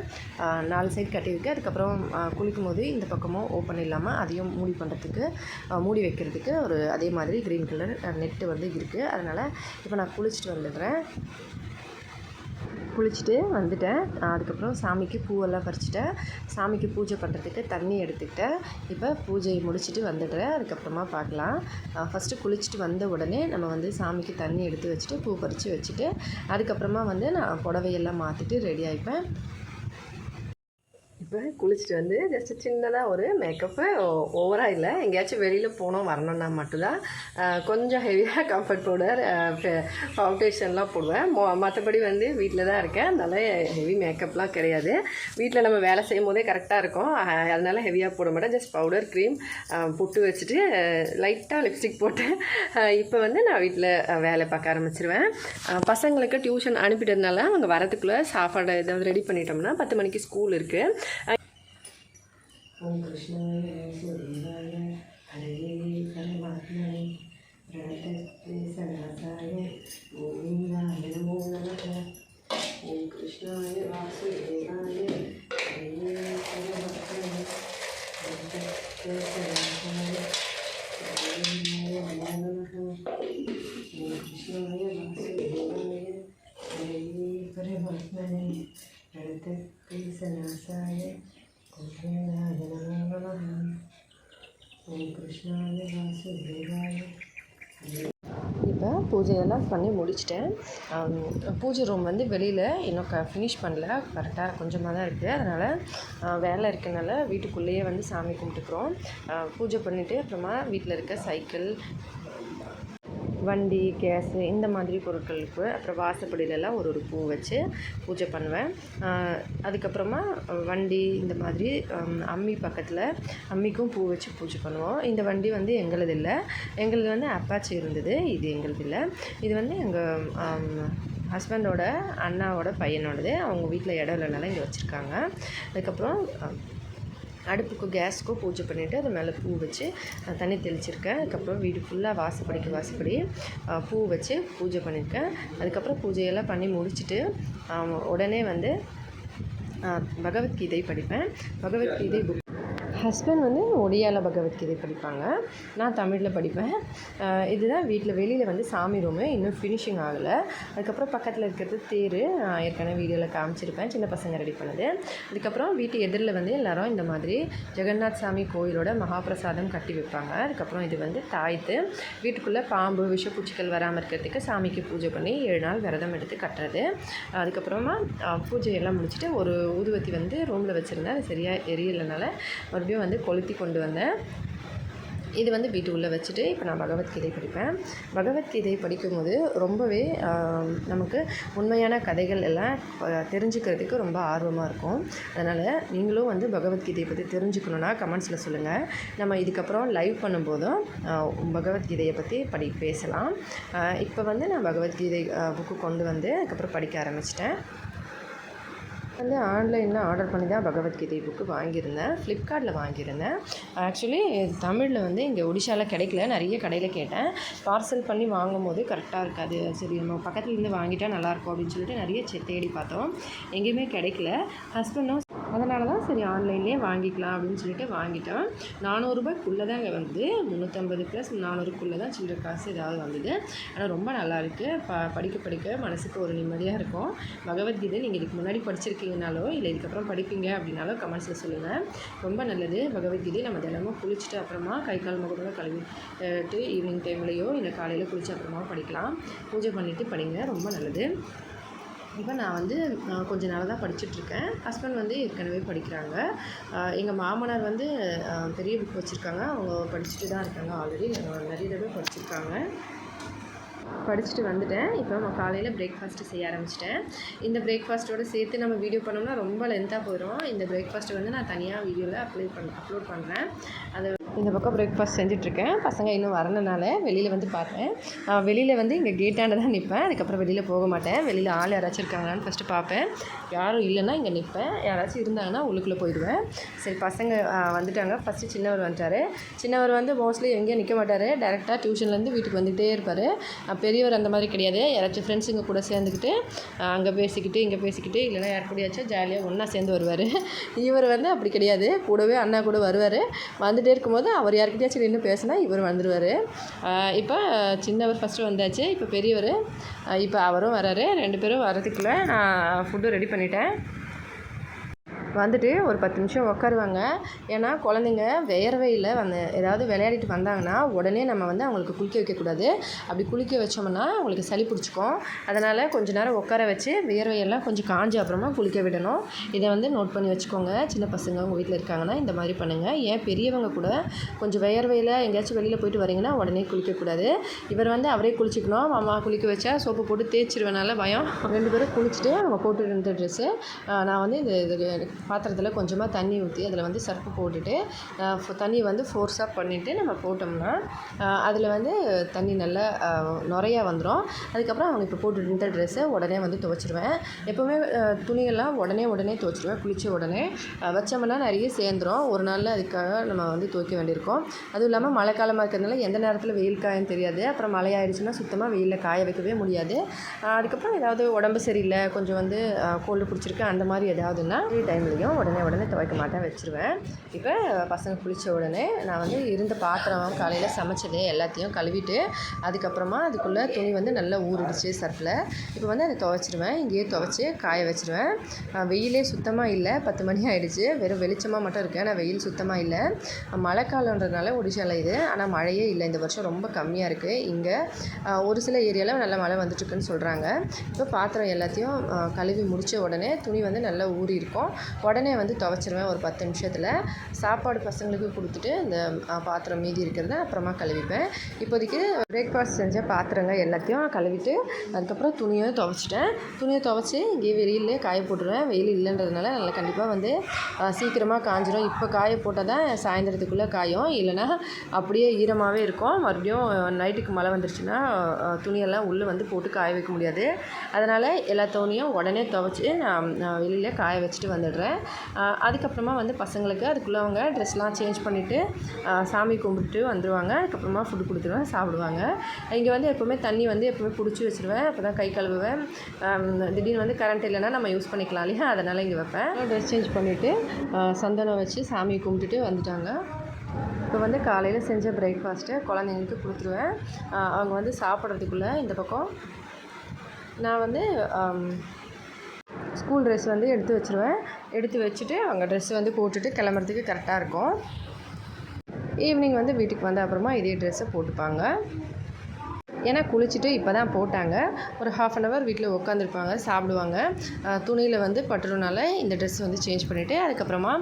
நாலு சைடு கட்டியிருக்கு அதுக்கப்புறம் குளிக்கும் குளிக்கும்போது இந்த பக்கமும் ஓப்பன் இல்லாமல் அதையும் மூடி பண்ணுறதுக்கு மூடி வைக்கிறதுக்கு ஒரு அதே மாதிரி க்ரீன் கலர் நெட்டு வந்து இருக்குது அதனால் இப்போ நான் குளிச்சுட்டு வந்துடுறேன். குளிச்சுட்டு வந்துட்டேன். அதுக்கப்புறம் சாமிக்கு பூவெல்லாம் பறிச்சுட்டேன். சாமிக்கு பூஜை பண்ணுறதுக்கு தண்ணி எடுத்துக்கிட்டேன். இப்போ பூஜையை முடிச்சுட்டு வந்துடுறேன். அதுக்கப்புறமா பார்க்கலாம். ஃபஸ்ட்டு குளிச்சுட்டு வந்த உடனே நம்ம வந்து சாமிக்கு தண்ணி எடுத்து வச்சுட்டு பூ பறித்து வச்சுட்டு அதுக்கப்புறமா வந்து நான் புடவையெல்லாம் மாற்றிட்டு ரெடி ஆகிப்பேன் இப்போ குளிச்சுட்டு வந்து ஜஸ்ட் சின்னதாக ஒரு மேக்கப்பு ஓவராக இல்லை. எங்கேயாச்சும் வெளியில் போனோம் வரணும்னா மட்டும்தான் கொஞ்சம் ஹெவியாக கம்ஃபர்ட் பவுடர் ஃபவுண்டேஷன்லாம் போடுவேன். மொ மற்றபடி வந்து வீட்டில் தான் இருக்கேன். அதனால் ஹெவி மேக்கப்லாம் கிடையாது. வீட்டில் நம்ம வேலை செய்யும் போதே கரெக்டாக இருக்கும். அதனால் ஹெவியாக போட மாட்டேன். ஜஸ்ட் பவுடர் க்ரீம் புட்டு வச்சுட்டு லைட்டாக லிப்ஸ்டிக் போட்டு இப்போ வந்து நான் வீட்டில் வேலை பார்க்க ஆரம்பிச்சிருவேன். பசங்களுக்கு டியூஷன் அனுப்பிட்டதுனால அவங்க வரதுக்குள்ளே சாப்பாடு ஏதாவது ரெடி பண்ணிட்டோம்னா பத்து மணிக்கு ஸ்கூல் இருக்குது ഓം കൃഷ്ണായ സുദേവായ ഹരേ ഹരമാത്മനെ പ്രണതത്തെ സനാസായ ഓം பண்ணி முடிச்சிட்டேன். பூஜை ரூம் வந்து வெளியில் இன்னும் க ஃபினிஷ் பண்ணல. கரெக்டாக கொஞ்சமாக தான் இருக்குது அதனால் வேலை இருக்கனால வீட்டுக்குள்ளேயே வந்து சாமி கும்பிட்டுக்குறோம். பூஜை பண்ணிவிட்டு அப்புறமா வீட்டில் இருக்க சைக்கிள் வண்டி கேஸு இந்த மாதிரி பொருட்களுக்கு அப்புறம் வாசப்படியிலலாம் ஒரு ஒரு பூ வச்சு பூஜை பண்ணுவேன். அதுக்கப்புறமா வண்டி இந்த மாதிரி அம்மி பக்கத்தில் அம்மிக்கும் பூ வச்சு பூஜை பண்ணுவோம். இந்த வண்டி வந்து எங்களுது இல்லை. எங்களது வந்து அப்பாச்சி இருந்தது. இது எங்களுது இல்லை. இது வந்து எங்கள் ஹஸ்பண்டோட அண்ணாவோட பையனோடது. அவங்க வீட்டில் இடம் இல்லைனால இங்கே வச்சுருக்காங்க. அதுக்கப்புறம் அடுப்புக்கு கேஸ்க்கும் பூஜை பண்ணிவிட்டு அது மேலே பூ வச்சு தண்ணி தெளிச்சிருக்கேன். அதுக்கப்புறம் வீடு ஃபுல்லாக வாசப்படிக்கு வாசப்படி பூ வச்சு பூஜை பண்ணியிருக்கேன் அதுக்கப்புறம் பூஜையெல்லாம் பண்ணி முடிச்சுட்டு உடனே வந்து பகவத்கீதை படிப்பேன். பகவத்கீதை புக் ஹஸ்பண்ட் வந்து ஒடியாவில் பகவத்கீதை படிப்பாங்க. நான் தமிழில் படிப்பேன். இதுதான் வீட்டில் வெளியில் வந்து சாமி ரூமு இன்னும் ஃபினிஷிங் ஆகலை. அதுக்கப்புறம் பக்கத்தில் இருக்கிறது தேர். நான் ஏற்கனவே வீடியோவில் காமிச்சிருப்பேன். சின்ன பசங்க ரெடி பண்ணது. அதுக்கப்புறம் வீட்டு எதிரில் வந்து எல்லாரும் இந்த மாதிரி ஜெகநாத் சாமி கோயிலோட மகாபிரசாதம் கட்டி வைப்பாங்க. அதுக்கப்புறம் இது வந்து தாய்த்து. வீட்டுக்குள்ளே பாம்பு விஷப்பூச்சிகள் வராமல் இருக்கிறதுக்கு சாமிக்கு பூஜை பண்ணி ஏழு நாள் விரதம் எடுத்து கட்டுறது. அதுக்கப்புறமா பூஜையெல்லாம் முடிச்சுட்டு ஒரு ஊதுவத்தி வந்து ரூமில் வச்சுருந்தேன். அது சரியாக எரியலைனால மறுபடியும் வந்து கொளுத்தி கொண்டு வந்தேன். இது வந்து வீட்டு உள்ளே வச்சுட்டு இப்போ நான் பகவத்கீதை படிப்பேன். பகவத்கீதை படிக்கும்போது ரொம்பவே நமக்கு உண்மையான கதைகள் எல்லாம் தெரிஞ்சுக்கிறதுக்கு ரொம்ப ஆர்வமாக இருக்கும். அதனால் நீங்களும் வந்து பகவத்கீதையை பற்றி தெரிஞ்சுக்கணுன்னா கமெண்ட்ஸில் சொல்லுங்கள் நம்ம இதுக்கப்புறம் லைவ் பண்ணும்போதும் பகவத்கீதையை பற்றி படி பேசலாம். இப்போ வந்து நான் பகவத்கீதை புக்கு கொண்டு வந்து அதுக்கப்புறம் படிக்க ஆரம்பிச்சிட்டேன். வந்து ஆன்லைனில் ஆர்டர் பண்ணி தான் பகவத்கீதை புக்கு வாங்கியிருந்தேன். ஃப்ளிப்கார்ட்டில் வாங்கியிருந்தேன். ஆக்சுவலி தமிழில் வந்து இங்கே ஒடிஷாவில் கிடைக்கல. நிறைய கடையில் கேட்டேன். பார்சல் பண்ணி வாங்கும்போது கரெக்டாக இருக்காது. சரி நம்ம பக்கத்துலேருந்து வாங்கிட்டால் நல்லாயிருக்கும் அப்படின்னு சொல்லிட்டு நிறைய செ- தேடி பார்த்தோம். எங்கேயுமே கிடைக்கல. ஹஸ்பண்டும் அதனால தான் சரி ஆன்லைன்லேயே வாங்கிக்கலாம் அப்படின்னு சொல்லிட்டு வாங்கிட்டோம். நானூறுரூபாய்க்குள்ளே தான் இங்கே வந்து முந்நூற்றம்பது ப்ளஸ் நானூறுக்குள்ளே தான் சில்லற காசு ஏதாவது வந்தது. ஆனால் ரொம்ப நல்லாயிருக்கு ப படிக்க படிக்க மனசுக்கு ஒரு நிம்மதியாக இருக்கும். பகவத்கீதை நீங்கள் இதுக்கு முன்னாடி படிச்சிருக்கீங்கனாலோ இல்லை இதுக்கப்புறம் படிப்பீங்க அப்படின்னாலோ கமெண்ட்ஸில் சொல்லுங்கள் ரொம்ப நல்லது. பகவத்கீதை நம்ம தினமும் குளிச்சுட்டு அப்புறமா கை கால் முகமாக கழுவிட்டு ஈவினிங் டைம்லேயோ இல்லை காலையில் குளிச்சு அப்புறமா படிக்கலாம். பூஜை பண்ணிவிட்டு படிங்க. ரொம்ப நல்லது. இப்போ நான் வந்து நான் கொஞ்ச நாளாக தான் படிச்சுட்ருக்கேன். ஹஸ்பண்ட் வந்து ஏற்கனவே படிக்கிறாங்க. எங்கள் மாமனார் வந்து பெரிய புக் வச்சுருக்காங்க. அவங்க படிச்சுட்டு தான் இருக்காங்க ஆல்ரெடி நிறைய தடவை படிச்சிருக்காங்க. படிச்சுட்டு வந்துட்டேன். இப்போ நான் காலையில் பிரேக்ஃபாஸ்ட்டு செய்ய ஆரம்பிச்சிட்டேன். இந்த பிரேக்ஃபாஸ்ட்டோடு சேர்த்து நம்ம வீடியோ பண்ணோம்னா ரொம்ப லென்த்தாக போயிடும் இந்த பிரேக்ஃபாஸ்ட்டை வந்து நான் தனியாக வீடியோவில் அப்ளை பண்ண அப்லோட் பண்ணுறேன் அதை இந்த பக்கம் பிரேக்ஃபாஸ்ட் செஞ்சிட்ருக்கேன். பசங்க இன்னும் வரலனால வெளியில் வந்து பார்த்தேன் வெளியில் வந்து இங்கே கேட்டாண்ட தான் நிற்பேன் அதுக்கப்புறம் வெளியில் போக மாட்டேன். வெளியில் ஆள் யாராச்சும் இருக்காங்களான்னு ஃபஸ்ட்டு பார்ப்பேன் யாரும் இல்லைன்னா இங்கே நிற்பேன் யாராச்சும் இருந்தாங்கன்னா உள்ளுக்குள்ளே போயிடுவேன். சரி பசங்க வந்துட்டாங்க. ஃபஸ்ட்டு சின்னவர் வந்துட்டார். சின்னவர் வந்து மோஸ்ட்லி எங்கேயும் நிற்க மாட்டார். டேரெக்டாக டியூஷன்லேருந்து வீட்டுக்கு வந்துகிட்டே இருப்பார். பெரியவர் அந்த மாதிரி கிடையாது. யாராச்சும் ஃப்ரெண்ட்ஸுங்க கூட சேர்ந்துக்கிட்டு அங்கே பேசிக்கிட்டு இங்கே பேசிக்கிட்டு இல்லைன்னா யார் கூடயாச்சும் ஜாலியாக ஒன்றா சேர்ந்து வருவார். இவர் வந்து அப்படி கிடையாது. கூடவே அண்ணா கூட வருவார். வந்துகிட்டே இருக்கும்போது அவர் யார்கிட்டயாச்சும் நின்று பேசினா இவர் வந்துடுவார் இப்போ சின்னவர் ஃபஸ்ட்டு வந்தாச்சு. இப்போ பெரியவர். இப்போ அவரும் வராரு. ரெண்டு பேரும் வரதுக்குள்ளே நான் ஃபுட்டு ரெடி பண்ணிட்டேன். வந்துட்டு ஒரு பத்து நிமிஷம் உட்காருவாங்க ஏன்னா குழந்தைங்க வேர்வையில் வந்து ஏதாவது விளையாடிட்டு வந்தாங்கன்னா உடனே நம்ம வந்து அவங்களுக்கு குளிக்க வைக்கக்கூடாது. அப்படி குளிக்க வச்சோம்னா அவங்களுக்கு சளி பிடிச்சிக்கும். அதனால் கொஞ்ச நேரம் உட்கார வச்சு வேர்வையெல்லாம் கொஞ்சம் காஞ்ச அப்புறமா குளிக்க விடணும். இதை வந்து நோட் பண்ணி வச்சுக்கோங்க. சின்ன பசங்க உங்கள் வீட்டில் இருக்காங்கன்னா இந்த மாதிரி பண்ணுங்கள் ஏன் பெரியவங்க கூட கொஞ்சம் வேர்வையில் எங்கேயாச்சும் வெளியில் போயிட்டு வரீங்கன்னா உடனே குளிக்கக்கூடாது. இவர் வந்து அவரே குளிச்சுக்கணும். மாமா குளிக்க வச்சா சோப்பு போட்டு தேய்ச்சிருவேனால பயம். ரெண்டு பேரும் குளிச்சுட்டு அவங்க போட்டு இருந்த ட்ரெஸ்ஸு நான் வந்து இந்த இது பாத்திரத்தில் கொஞ்சமாக தண்ணி ஊற்றி அதில் வந்து சர்ப்பு போட்டுட்டு தண்ணி வந்து ஃபோர்ஸாக பண்ணிவிட்டு நம்ம போட்டோம்னா அதில் வந்து தண்ணி நல்லா நிறையா வந்துடும் அதுக்கப்புறம் அவங்க இப்போ போட்டுட்டு இருந்த ட்ரெஸ்ஸை உடனே வந்து துவைச்சிடுவேன் எப்போவுமே துணியெல்லாம் உடனே உடனே துவைச்சிடுவேன் குளித்த உடனே. வச்சோம்னா நிறைய சேர்ந்துரும். ஒரு நாளில் அதுக்காக நம்ம வந்து துவைக்க வேண்டியிருக்கும். அதுவும் இல்லாமல் மழை காலமாக இருக்கிறதுனால எந்த நேரத்தில் வெயில் காயும் தெரியாது. அப்புறம் மழை ஆயிடுச்சுன்னா சுத்தமாக வெயிலில் காய வைக்கவே முடியாது. அதுக்கப்புறம் ஏதாவது உடம்பு சரியில்லை கொஞ்சம் வந்து கோல்டு பிடிச்சிருக்கு அந்த மாதிரி ஏதாவதுன்னா ஃப்ரீ டைம்லேயும் உடனே உடனே துவைக்க மாட்டேன் வச்சுருவேன். இப்போ பசங்க குளித்த உடனே நான் வந்து இருந்த பாத்திரம் காலையில் சமைச்சது எல்லாத்தையும் கழுவிட்டு அதுக்கப்புறமா அதுக்குள்ளே துணி வந்து நல்லா ஊறிடுச்சு சர்ஃபில். இப்போ வந்து அதை துவைச்சிருவேன். இங்கேயே துவைச்சி காய வச்சுருவேன். வெயிலே சுத்தமாக இல்லை. பத்து மணி ஆகிடுச்சு வெறும் வெளிச்சமாக மட்டும் இருக்கேன். ஆனால் வெயில் சுத்தமாக இல்லை. மழை காலன்றதுனால ஒடிஷாவில் இது. ஆனால் மழையே இல்லை. இந்த வருஷம் ரொம்ப கம்மியாக இருக்குது இங்கே ஒரு சில ஏரியாவில் நல்ல மழை வந்துட்டுருக்குன்னு சொல்கிறாங்க இப்போ பாத்திரம் எல்லாத்தையும் கழுவி முடித்த உடனே துணி வந்து நல்லா ஊறி இருக்கும் உடனே வந்து துவைச்சிருவேன் ஒரு பத்து நிமிஷத்தில். சாப்பாடு பசங்களுக்கு கொடுத்துட்டு இந்த பாத்திரம் மீதி இருக்கிறத அப்புறமா கழுவிப்பேன். இப்போதைக்கு பிரேக்ஃபாஸ்ட் செஞ்ச பாத்திரங்க எல்லாத்தையும் கழுவிட்டு அதுக்கப்புறம் துணியை துவைச்சிட்டேன். துணியை துவைச்சி இங்கே வெளியிலே காய போட்டுருவேன். வெயில் இல்லைன்றதுனால நல்லா கண்டிப்பாக வந்து சீக்கிரமாக காஞ்சிடும் இப்போ காய போட்டால் தான் சாயந்தரத்துக்குள்ளே காயும். இல்லைன்னா அப்படியே ஈரமாகவே இருக்கும். மறுபடியும் நைட்டுக்கு மழை வந்துருச்சுன்னா துணியெல்லாம் உள்ளே வந்து போட்டு காய வைக்க முடியாது. அதனால் எல்லா துணியும் உடனே துவைச்சி நான் வெளியில் காய வச்சுட்டு வந்துடுறேன். அதுக்கப்புறமா வந்து பசங்களுக்கு அதுக்குள்ளே அவங்க ட்ரெஸ்லாம் சேஞ்ச் பண்ணிவிட்டு சாமி கும்பிட்டு வந்துடுவாங்க அதுக்கப்புறமா ஃபுட்டு கொடுத்துருவேன் சாப்பிடுவாங்க. இங்கே வந்து எப்போவுமே தண்ணி வந்து எப்போவுமே பிடிச்சி வச்சுருவேன். அப்போ தான் கை கழுவுவேன். திடீர்னு வந்து கரண்ட் இல்லைன்னா நம்ம யூஸ் பண்ணிக்கலாம் இல்லையா? அதனால் இங்கே வைப்பேன். ட்ரெஸ் சேஞ்ச் பண்ணிவிட்டு சந்தனம் வச்சு சாமி கும்பிட்டுட்டு வந்துட்டாங்க. இப்போ வந்து காலையில் செஞ்ச பிரேக்ஃபாஸ்ட்டை குழந்தைங்களுக்கு கொடுத்துருவேன். அவங்க வந்து சாப்பிட்றதுக்குள்ளே இந்த பக்கம் நான் வந்து ஸ்கூல் ட்ரெஸ் வந்து எடுத்து வச்சுருவேன். எடுத்து வச்சுட்டு அங்கே ட்ரெஸ் வந்து போட்டுட்டு கிளம்புறதுக்கு கரெக்டாக இருக்கும். ஈவினிங் வந்து வீட்டுக்கு வந்த அப்புறமா இதே ட்ரெஸ்ஸை போட்டுப்பாங்க. ஏன்னா குளிச்சுட்டு இப்போ தான் போட்டாங்க. ஒரு ஹாஃப் அன் ஹவர் வீட்டில் உட்காந்துருப்பாங்க சாப்பிடுவாங்க. துணியில் வந்து பட்டுறனால இந்த ட்ரெஸ் வந்து சேஞ்ச் பண்ணிவிட்டு அதுக்கப்புறமா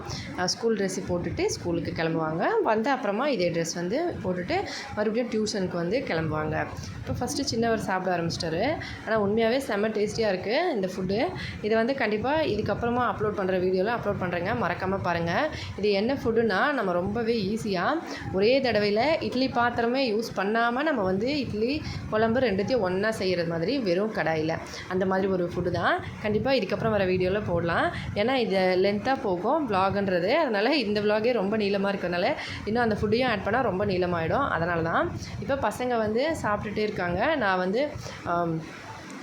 ஸ்கூல் ட்ரெஸ்ஸு போட்டுட்டு ஸ்கூலுக்கு கிளம்புவாங்க. வந்த அப்புறமா இதே ட்ரெஸ் வந்து போட்டுட்டு மறுபடியும் டியூஷனுக்கு வந்து கிளம்புவாங்க. இப்போ ஃபஸ்ட்டு சின்னவர் சாப்பிட ஆரம்பிச்சிட்டாரு. ஆனால் உண்மையாகவே செம்ம டேஸ்டியாக இருக்குது இந்த ஃபுட்டு இதை வந்து கண்டிப்பாக இதுக்கப்புறமா அப்லோட் பண்ணுற வீடியோவில் அப்லோட் பண்ணுறேங்க மறக்காமல் பாருங்கள் இது என்ன ஃபுட்டுனா நம்ம ரொம்பவே ஈஸியாக ஒரே தடவையில் இட்லி பாத்திரமே யூஸ் பண்ணாமல் நம்ம வந்து இட்லி குழம்பு ரெண்டுத்தையும் ஒன்றா செய்கிறது மாதிரி வெறும் கடாயில். அந்த மாதிரி ஒரு ஃபுட்டு தான். கண்டிப்பாக இதுக்கப்புறம் வர வீடியோவில் போடலாம். ஏன்னா இது லென்த்தாக போகும் vlogன்றது. அதனால் இந்த vlog-ஏ ரொம்ப நீளமாக இருக்கிறதுனால இன்னும் அந்த ஃபுட்டையும் ஆட் பண்ணால் ரொம்ப நீளமாகிடும் அதனால தான் இப்போ பசங்க வந்து சாப்பிட்டுட்டே இருக்காங்க. நான் வந்து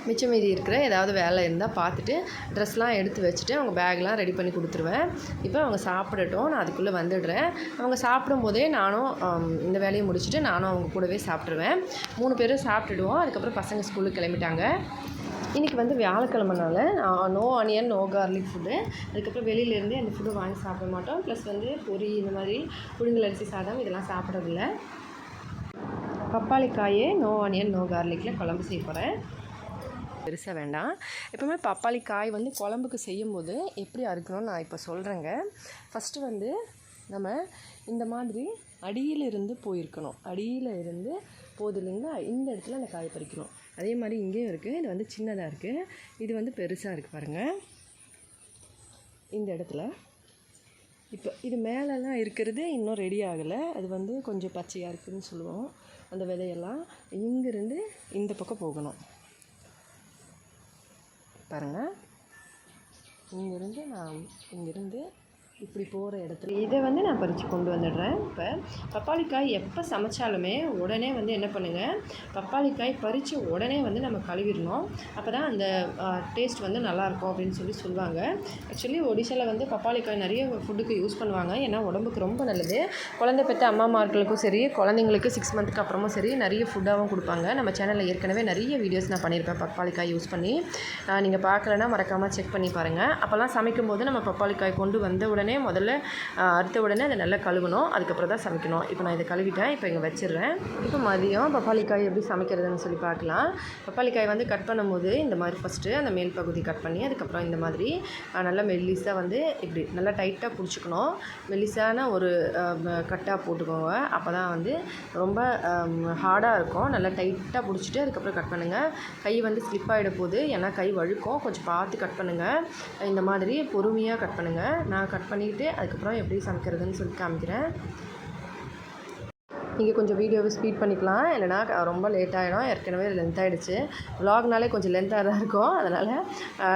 மிச்சம் மீதி இருக்கிற ஏதாவது வேலை இருந்தால் பார்த்துட்டு ட்ரெஸ்லாம் எடுத்து வச்சுட்டு அவங்க பேக்லாம் ரெடி பண்ணி கொடுத்துருவேன். இப்போ அவங்க சாப்பிடட்டும் நான் அதுக்குள்ளே வந்துடுறேன். அவங்க சாப்பிடும்போதே நானும் இந்த வேலையை முடிச்சுட்டு நானும் அவங்க கூடவே சாப்பிட்ருவேன் மூணு பேரும் சாப்பிட்டுடுவோம். அதுக்கப்புறம் பசங்க ஸ்கூலுக்கு கிளம்பிட்டாங்க. இன்றைக்கி வந்து வியாழக்கிழமனால no onion no garlic food அதுக்கப்புறம் வெளியிலேருந்து அந்த ஃபுட்டு வாங்கி சாப்பிட மாட்டோம். ப்ளஸ் வந்து பொரி இந்த மாதிரி புழுங்கல் அரிசி சாதம் இதெல்லாம் சாப்பிட்றதில்ல. பப்பாளி காயே நோ ஆனியன் நோ கார்லிக்கில் குழம்பு செய்ய போகிறேன் பெருசாக வேண்டாம். எப்பவுமே பப்பாளி காய் வந்து குழம்புக்கு செய்யும்போது எப்படி அறுக்கணும்னு நான் இப்போ சொல்கிறேங்க ஃபஸ்ட்டு வந்து நம்ம இந்த மாதிரி அடியில் இருந்து போயிருக்கணும். அடியில் இருந்து போகுது இல்லைங்களா? இந்த இடத்துல அந்த காய் பறிக்கணும். அதே மாதிரி இங்கேயும் இருக்குது இது வந்து சின்னதாக இருக்குது இது வந்து பெருசாக இருக்குது பாருங்கள் இந்த இடத்துல. இப்போ இது மேலெலாம் இருக்கிறது இன்னும் ரெடி ஆகலை. அது வந்து கொஞ்சம் பச்சையாக இருக்குதுன்னு சொல்லுவோம். அந்த விதையெல்லாம் இங்கேருந்து இந்த பக்கம் போகணும். பாருங்கள் இங்கேருந்து நான் இங்கேருந்து இப்படி போகிற இடத்துல. இதை வந்து நான் பறித்து கொண்டு வந்துடுறேன். இப்போ பப்பாளிக்காய் எப்போ சமைச்சாலுமே உடனே வந்து என்ன பண்ணுங்கள் பப்பாளிக்காய் பறித்து உடனே வந்து நம்ம கழுவிடணும். அப்போ தான் அந்த டேஸ்ட் வந்து நல்லாயிருக்கும் அப்படின்னு சொல்லி சொல்லுவாங்க. ஆக்சுவலி ஒடிசாவில் வந்து பப்பாளிக்காய் நிறைய ஃபுட்டுக்கு யூஸ் பண்ணுவாங்க. ஏன்னா உடம்புக்கு ரொம்ப நல்லது. குழந்தை பெற்ற அம்மாமார்களுக்கும் சரி குழந்தைங்களுக்கு சிக்ஸ் மந்த்துக்கு அப்புறமும் சரி நிறைய ஃபுட்டாகவும் கொடுப்பாங்க. நம்ம சேனலில் ஏற்கனவே நிறைய வீடியோஸ் நான் பண்ணியிருப்பேன் பப்பாளிக்காய் யூஸ் பண்ணி. நீங்கள் பார்க்கலன்னா மறக்காமல் செக் பண்ணி பாருங்கள் அப்போல்லாம் சமைக்கும்போது நம்ம பப்பாளிக்காய் கொண்டு வந்த உடனே முதல்ல அறுத்த உடனே அதை நல்லா கழுவணும். அதுக்கப்புறம் தான் சமைக்கணும். இப்போ நான் இதை கழுவிட்டேன். இப்போ இங்கே வச்சிடுறேன். இப்போ மதியம் பப்பாளிக்காய் எப்படி சமைக்கிறதுன்னு சொல்லி பார்க்கலாம். பப்பாளிக்காய் வந்து கட் பண்ணும்போது இந்த மாதிரி ஃபஸ்ட்டு அந்த மேல் பகுதி கட் பண்ணி அதுக்கப்புறம் இந்த மாதிரி நல்லா மெல்லிஸாக வந்து இப்படி நல்லா டைட்டாக பிடிச்சிக்கணும். மெல்லிஸான ஒரு கட்டாக போட்டுக்கோங்க. அப்போ தான் வந்து ரொம்ப ஹார்டாக இருக்கும். நல்லா டைட்டாக பிடிச்சிட்டு அதுக்கப்புறம் கட் பண்ணுங்கள் கை வந்து ஸ்லிப் ஆகிட போகுது ஏன்னா கை வழுக்கும். கொஞ்சம் பார்த்து கட் பண்ணுங்கள் இந்த மாதிரி பொறுமையாக கட் பண்ணுங்கள் நான் கட் பண்ணிக்கிட்டு அதுக்கப்புறம் எப்படி சமைக்கிறதுன்னு சொல்லி காமிக்கிறேன். நீங்கள் கொஞ்சம் வீடியோவை ஸ்பீட் பண்ணிக்கலாம். இல்லைனா ரொம்ப லேட் ஆகிடும் ஏற்கனவே லென்த் ஆகிடுச்சு விலாக்னாலே கொஞ்சம் லென்த்தாக தான் இருக்கும். அதனால்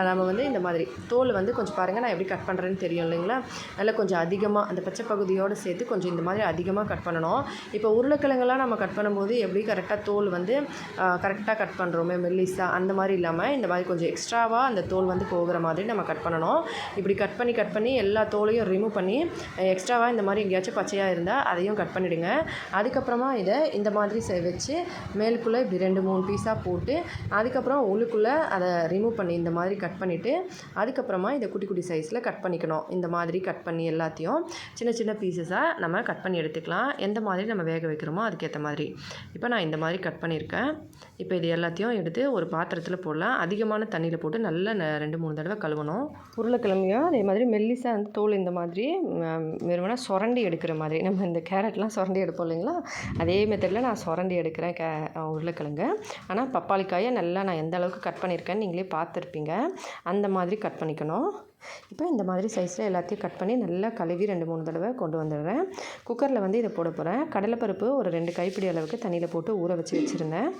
நம்ம வந்து இந்த மாதிரி தோல் வந்து கொஞ்சம் பாருங்கள் நான் எப்படி கட் பண்ணுறேன்னு தெரியும் இல்லைங்களா? நல்லா கொஞ்சம் அதிகமாக அந்த பச்சை பகுதியோடு சேர்த்து கொஞ்சம் இந்த மாதிரி அதிகமாக கட் பண்ணணும். இப்போ உருளைக்கிழங்கெல்லாம் நம்ம கட் பண்ணும்போது எப்படி கரெக்டாக தோல் வந்து கரெக்டாக கட் பண்ணுறோமே மெல்லிஸாக அந்த மாதிரி இல்லாமல் இந்த மாதிரி கொஞ்சம் எக்ஸ்ட்ராவாக அந்த தோல் வந்து போகிற மாதிரி நம்ம கட் பண்ணணும். இப்படி கட் பண்ணி கட் பண்ணி எல்லா தோலையும் ரிமூவ் பண்ணி எக்ஸ்ட்ராவாக இந்த மாதிரி எங்கேயாச்சும் பச்சையாக இருந்தால் அதையும் கட் பண்ணிவிடுங்க அது அதுக்கப்புறமா இதை இந்த மாதிரி செ வச்சு மேலுக்குள்ளே இப்படி ரெண்டு மூணு பீஸாக போட்டு அதுக்கப்புறம் உள்ளுக்குள்ளே அதை ரிமூவ் பண்ணி இந்த மாதிரி கட் பண்ணிவிட்டு அதுக்கப்புறமா இதை குட்டி குட்டி சைஸில் கட் பண்ணிக்கணும். இந்த மாதிரி கட் பண்ணி எல்லாத்தையும் சின்ன சின்ன பீசஸாக நம்ம கட் பண்ணி எடுத்துக்கலாம். எந்த மாதிரி நம்ம வேக வைக்கிறோமோ அதுக்கேற்ற மாதிரி. இப்போ நான் இந்த மாதிரி கட் பண்ணியிருக்கேன். இப்போ இது எல்லாத்தையும் எடுத்து ஒரு பாத்திரத்தில் போடலாம். அதிகமான தண்ணியில் போட்டு நல்லா ரெண்டு மூணு தடவை கழுவணும். உருளைக்கிழமையும் அதே மாதிரி மெல்லிசாக வந்து தோல் இந்த மாதிரி வெறுமனா சுரண்டி எடுக்கிற மாதிரி. நம்ம இந்த கேரட்லாம் சுரண்டி எடுப்போம் இல்லைங்களா? அதே மெத்தடில் நான் சுரண்டி எடுக்கிறேன் கே உருளைக்கிழங்கு. ஆனால் பப்பாளிக்காயை நல்லா நான் எந்த அளவுக்கு கட் பண்ணியிருக்கேன்னு நீங்களே பார்த்துருப்பீங்க. அந்த மாதிரி கட் பண்ணிக்கணும். இப்போ இந்த மாதிரி சைஸில் எல்லாத்தையும் கட் பண்ணி நல்லா கழுவி ரெண்டு மூணு தடவை கொண்டு வந்துடுறேன். குக்கரில் வந்து இதை போட போகிறேன் கடலைப்பருப்பு ஒரு ரெண்டு கைப்பிடி அளவுக்கு தண்ணியில் போட்டு ஊற வச்சு வச்சுருந்தேன்.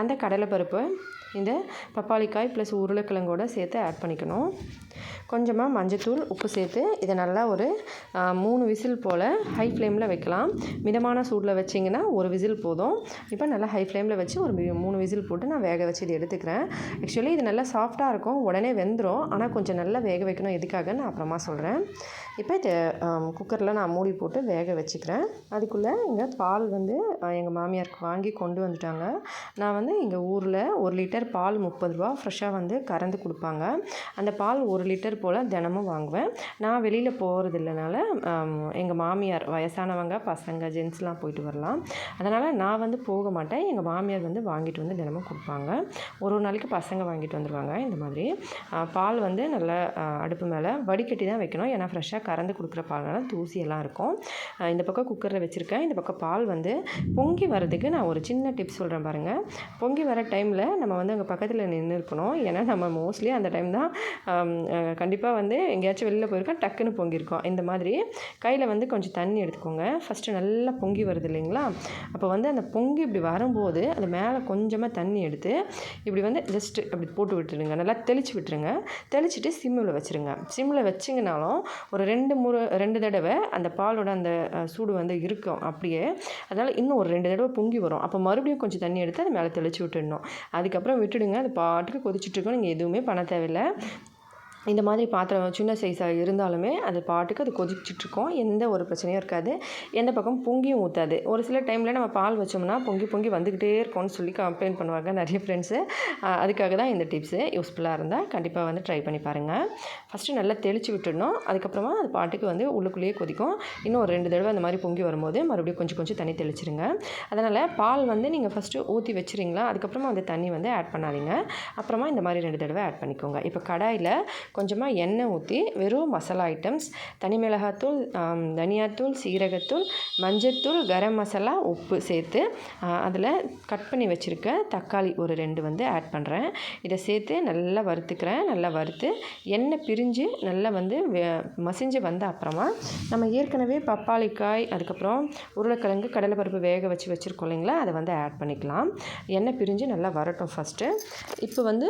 அந்த கடலைப்பருப்பு இந்த பப்பாளிக்காய் ப்ளஸ் உருளைக்கிழங்கோடு சேர்த்து ஆட் பண்ணிக்கணும். கொஞ்சமாக மஞ்சத்தூள் உப்பு சேர்த்து இதை நல்லா ஒரு மூணு விசில் போல் ஹை ஃப்ளேமில் வைக்கலாம். மிதமான சூடில் வச்சிங்கன்னா ஒரு விசில் போதும். இப்போ நல்லா ஹை ஃப்ளேமில் வச்சு ஒரு மூணு விசில் போட்டு நான் வேக வச்சு இது எடுத்துக்கிறேன். ஆக்சுவலி இது நல்லா சாஃப்டாக இருக்கும் உடனே வெந்துடும் ஆனால் கொஞ்சம் நல்லா வேக வைக்கணும் எதுக்காக நான் அப்புறமா சொல்கிறேன் இப்போ இது குக்கரில் நான் மூடி போட்டு வேக வச்சுக்கிறேன். அதுக்குள்ளே இங்கே பால் வந்து எங்கள் மாமியாருக்கு வாங்கி கொண்டு வந்துட்டாங்க. நான் வந்து எங்கள் ஊரில் ஒரு லிட்டர் பால் முப்பது ரூபா ஃப்ரெஷ்ஷாக வந்து கறந்து கொடுப்பாங்க. அந்த பால் ஒரு லிட்டர் போல் தினமும் வாங்குவேன். நான் வெளியில் போகிறது இல்லைனால எங்கள் மாமியார் வயசானவங்க பசங்க ஜென்ஸ்லாம் போயிட்டு வரலாம். அதனால் நான் வந்து போக மாட்டேன். எங்கள் மாமியார் வந்து வாங்கிட்டு வந்து தினமும் கொடுப்பாங்க. ஒரு ஒரு நாளைக்கு பசங்க வாங்கிட்டு வந்துடுவாங்க இந்த மாதிரி. பால் வந்து நல்லா அடுப்பு மேலே வடிகட்டி தான் வைக்கணும். ஏன்னா ஃப்ரெஷ்ஷாக கறந்து கொடுக்குற பால்னால தூசியெல்லாம் இருக்கும். இந்த பக்கம் குக்கரில் வச்சுருக்கேன். இந்த பக்கம் பால் வந்து பொங்கி வரதுக்கு நான் ஒரு சின்ன டிப்ஸ் சொல்கிறேன் பாருங்கள் பொங்கி வர டைமில் நம்ம வந்து அங்கே பக்கத்தில் நின்று இருக்கணும் ஏன்னா நம்ம மோஸ்ட்லி அந்த டைம் தான் கண்டிப்பாக வந்து எங்கேயாச்சும் வெளியில் போயிருக்கோம் டக்குன்னு பொங்கியிருக்கோம் இந்த மாதிரி கையில் வந்து கொஞ்சம் தண்ணி எடுத்துக்கோங்க. ஃபஸ்ட்டு நல்லா பொங்கி வருது இல்லைங்களா? அப்போ வந்து அந்த பொங்கி இப்படி வரும்போது அது மேலே கொஞ்சமாக தண்ணி எடுத்து இப்படி வந்து ஜஸ்ட்டு அப்படி போட்டு விட்டுருங்க. நல்லா தெளித்து விட்டுருங்க. தெளிச்சுட்டு சிம்மில் வச்சுருங்க. சிம்மில் வச்சிங்கனாலும் ஒரு ரெண்டு முறை ரெண்டு தடவை அந்த பாலோட அந்த சூடு வந்து இருக்கும். அப்படியே அதனால் இன்னும் ஒரு ரெண்டு தடவை பொங்கி வரும். அப்போ மறுபடியும் கொஞ்சம் தண்ணி எடுத்து அது மேலே தெளித்து விட்டுடணும். அதுக்கப்புறம் விட்டுடுங்க. அது பாட்டுக்கு கொதிச்சிட்டுருக்கணும் நீங்கள் எதுவுமே பண்ண தேவையில்லை. இந்த மாதிரி பாத்திரம் சின்ன சைஸாக இருந்தாலுமே அது பாட்டுக்கு அது கொதிச்சிட்ருக்கோம். எந்த ஒரு பிரச்சனையும் இருக்காது. எந்த பக்கம் பொங்கியும் ஊற்றாது ஒரு சில டைமில் நம்ம பால் வச்சோம்னா பொங்கி பொங்கி வந்துக்கிட்டே இருக்கோம்னு சொல்லி கம்ப்ளைண்ட் பண்ணுவாங்க நிறைய ஃப்ரெண்ட்ஸு அதுக்காக தான் இந்த டிப்ஸு யூஸ்ஃபுல்லாக இருந்தால் கண்டிப்பாக வந்து ட்ரை பண்ணி பாருங்கள் ஃபஸ்ட்டு நல்லா தெளித்து விட்டுடணும். அதுக்கப்புறமா அது பாட்டுக்கு வந்து உள்ளுக்குள்ளேயே கொதிக்கும். இன்னும் ஒரு ரெண்டு தடவை அந்த மாதிரி பொங்கி வரும்போது மறுபடியும் கொஞ்சம் கொஞ்சம் தண்ணி தெளிச்சிருங்க. அதனால் பால் வந்து நீங்கள் ஃபஸ்ட்டு ஊற்றி வச்சுருங்களா? அதுக்கப்புறமா அந்த தண்ணி வந்து ஆட் பண்ணாதீங்க. அப்புறமா இந்த மாதிரி ரெண்டு தடவை ஆட் பண்ணிக்கோங்க. இப்போ கடாயில் கொஞ்சமாக எண்ணெய் ஊற்றி வெறும் மசாலா ஐட்டம்ஸ் தனி மிளகாத்தூள் தனியாத்தூள் சீரகத்தூள் மஞ்சத்தூள் கரம் மசாலா உப்பு சேர்த்து அதில் கட் பண்ணி வச்சுருக்க தக்காளி ஒரு ரெண்டு வந்து ஆட் பண்ணுறேன் இதை சேர்த்து நல்லா வறுத்துக்கிறேன். நல்லா வறுத்து எண்ணெய் பிரிஞ்சு நல்லா வந்து மசிஞ்சு வந்த அப்புறமா நம்ம ஏற்கனவே பப்பாளிக்காய் அதுக்கப்புறம் உருளைக்கிழங்கு கடலைப்பருப்பு வேக வச்சு வச்சுருக்கோம் இல்லைங்களா? அதை வந்து ஆட் பண்ணிக்கலாம். எண்ணெய் பிரிஞ்சு நல்லா வரட்டும் ஃபஸ்ட்டு இப்போ வந்து